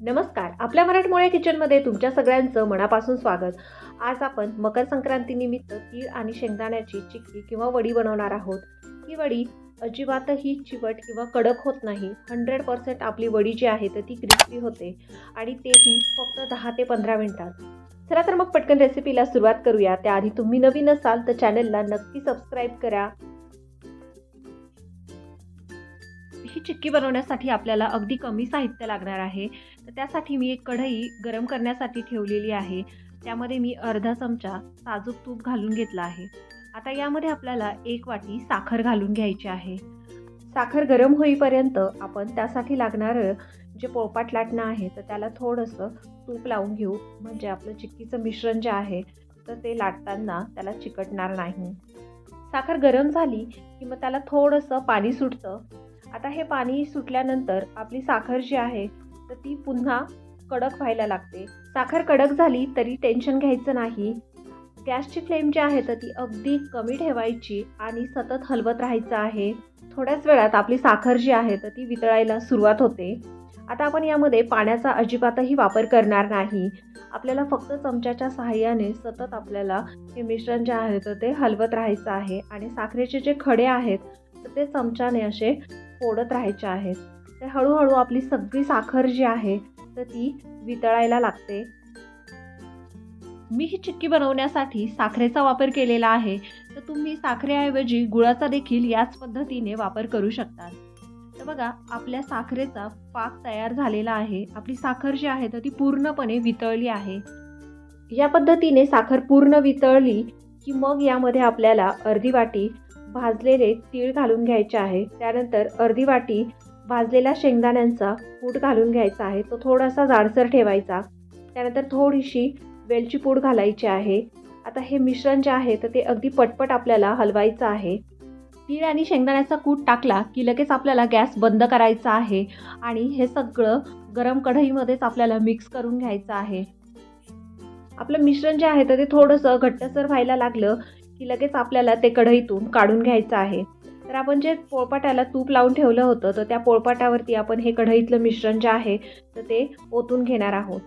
नमस्कार. आपल्या मराठमोळ्या किचनमध्ये तुमच्या सगळ्यांचं मनापासून स्वागत. आज आपण मकर संक्रांतीनिमित्त तीळ आणि शेंगदाण्याची चिक्की किंवा वडी बनवणार आहोत. ही वडी अजिबातही चिवट किंवा कडक होत नाही. हंड्रेड पर्सेंट आपली वडी जी आहे तर ती क्रिस्पी होते आणि तेही फक्त दहा ते पंधरा मिनिटात. चला तर मग पटकन रेसिपीला सुरुवात करूया. त्याआधी तुम्ही नवीन असाल तर चॅनलला नक्की सबस्क्राईब करा. ही चिक्की बनवण्यासाठी आपल्याला अगदी कमी साहित्य लागणार आहे. तर त्यासाठी मी एक कढई गरम करण्यासाठी ठेवलेली आहे. त्यामध्ये मी अर्धा चमचा साजूक तूप घालून घेतला आहे. आता यामध्ये आपल्याला एक वाटी साखर घालून घ्यायची आहे. साखर गरम होईपर्यंत आपण त्यासाठी लागणारं जे पोळपाट लाटणं आहे तर त्याला थोडंसं तूप लावून घेऊ. म्हणजे आपलं चिक्कीचं मिश्रण जे आहे तर ते लाटताना त्याला चिकटणार नाही. साखर गरम झाली की मग त्याला थोडंसं पाणी सुटतं. आता हे पाणी सुटल्यानंतर आपली साखर जी आहे तर ती पुन्हा कडक व्हायला लागते. साखर कडक झाली तरी टेन्शन घ्यायचं नाही. गॅसची फ्लेम जी आहे तर ती अगदी कमी ठेवायची आणि सतत हलवत राहायचं आहे. थोड्याच वेळात आपली साखर जी आहे तर ती वितळायला सुरुवात होते. आता आपण यामध्ये पाण्याचा अजिबातही वापर करणार नाही. आपल्याला फक्त चमच्याच्या सहाय्याने सतत आपल्याला हे मिश्रण जे आहे तर ते हलवत राहायचं आहे. आणि साखरेचे जे खडे आहेत तर ते चमच्याने असे फोडत राहायचे आहेत. तर हळूहळू आपली सगळी साखर जी आहे तर ती वितळायला लागते. मी ही चिक्की बनवण्यासाठी साखरेचा वापर केलेला आहे. तर तुम्ही साखरेऐवजी गुळाचा देखील याच पद्धतीने वापर करू शकता तर बघा आपल्या साखरेचा पाक तयार झालेला आहे. आपली साखर जी आहे तर ती पूर्णपणे वितळली आहे. या पद्धतीने साखर पूर्ण वितळली की मग यामध्ये आपल्याला अर्धी वाटी भाजलेले तीळ घालून घ्यायचे आहे. त्यानंतर अर्धी वाटी भाजलेल्या शेंगदाण्यांचा कूट घालून घ्यायचा आहे. तो थोडासा जाडसर ठेवायचा. त्यानंतर थोडीशी वेलची पूड घालायची आहे. आता हे मिश्रण जे आहे तर ते अगदी पटपट आपल्याला हलवायचं आहे. तीळ आणि शेंगदाण्याचा कूट टाकला की लगेच आपल्याला गॅस बंद करायचा आहे आणि हे सगळं गरम कढईमध्येच आपल्याला मिक्स करून घ्यायचं आहे. आपलं मिश्रण जे आहे तर ते थोडंसं घट्टसर व्हायला लागलं की लगेच आपल्याला ते कढईतून काढून घ्यायचं आहे. तर आपण जे पोळपाटाला तूप लावून ठेवलं होतं तर त्या पोळपाटावरती आपण हे कढईतलं मिश्रण जे आहे तर ते ओतून घेणार आहोत.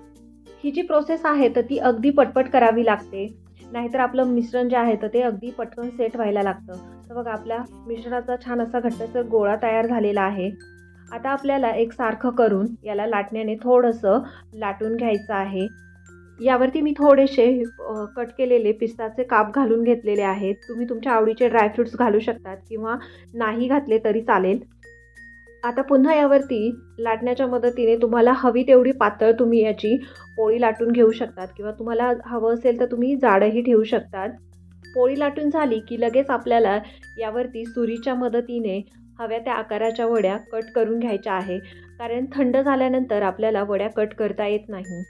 ही जी प्रोसेस आहे तर ती अगदी पटपट करावी लागते. नाहीतर आपलं मिश्रण जे आहे तर ते अगदी पटकन सेट व्हायला लागतं. तर बघा आपल्या मिश्रणाचा छान असा घट्टसर गोळा तयार झालेला आहे. आता आपल्याला एक सारखं करून याला लाटण्याने थोडंसं लाटून घ्यायचं आहे. यावरती मी थोडेसे कट केलेले पिस्ताचे काप घालून घेतलेले आहेत. तुम्ही तुमच्या आवडीचे ड्रायफ्रूट्स घालू शकतात किंवा नाही घातले तरी चालेल. आता पुन्हा यावरती लाटण्याच्या मदतीने तुम्हाला हवी तेवढी पातळ तुम्ही याची पोळी लाटून घेऊ शकतात किंवा तुम्हाला हवं असेल तर तुम्ही जाडही ठेवू शकतात. पोळी लाटून झाली की लगेच आपल्याला यावरती सुरीच्या मदतीने हव्या त्या आकाराच्या वड्या कट करून घ्यायच्या आहे. कारण थंड झाल्यानंतर आपल्याला वड्या कट करता येत नाही.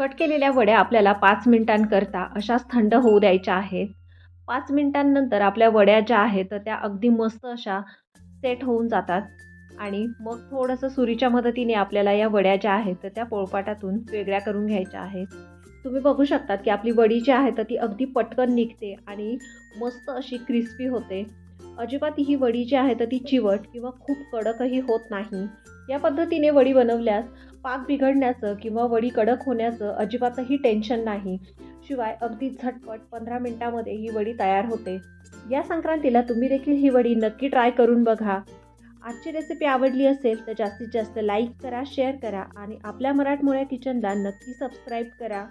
कट केलेल्या वड्या आपल्याला पाच मिनिटांकरता अशाच थंड होऊ द्यायच्या आहेत. पाच मिनिटांनंतर आपल्या वड्या ज्या आहेत तर त्या अगदी मस्त अशा सेट होऊन जातात. आणि मग थोडंसं सुरीच्या मदतीने आपल्याला या वड्या ज्या आहेत तर त्या पोळपाटातून वेगळ्या करून घ्यायच्या आहेत. तुम्ही बघू शकतात की आपली वडी जी आहे तर ती अगदी पटकन निघते आणि मस्त अशी क्रिस्पी होते. अजिबात ही वडी जी आहे तर ती चिवट किंवा खूप कडकही होत नाही. या पद्धतीने वडी बनवल्यास पाक बिघडण्याचं किंवा वडी कडक होण्याचं अजिबातही टेन्शन नाही. शिवाय अगदी झटपट पंधरा मिनटामध्ये ही वडी तयार होते. या संक्रांतीला तुम्ही देखील ही वडी नक्की ट्राय करून बघा. आजची रेसिपी आवडली असेल तर जास्तीत जास्त लाईक करा शेअर करा आणि आपल्या मराठमोळ्या किचनला नक्की सबस्क्राईब करा.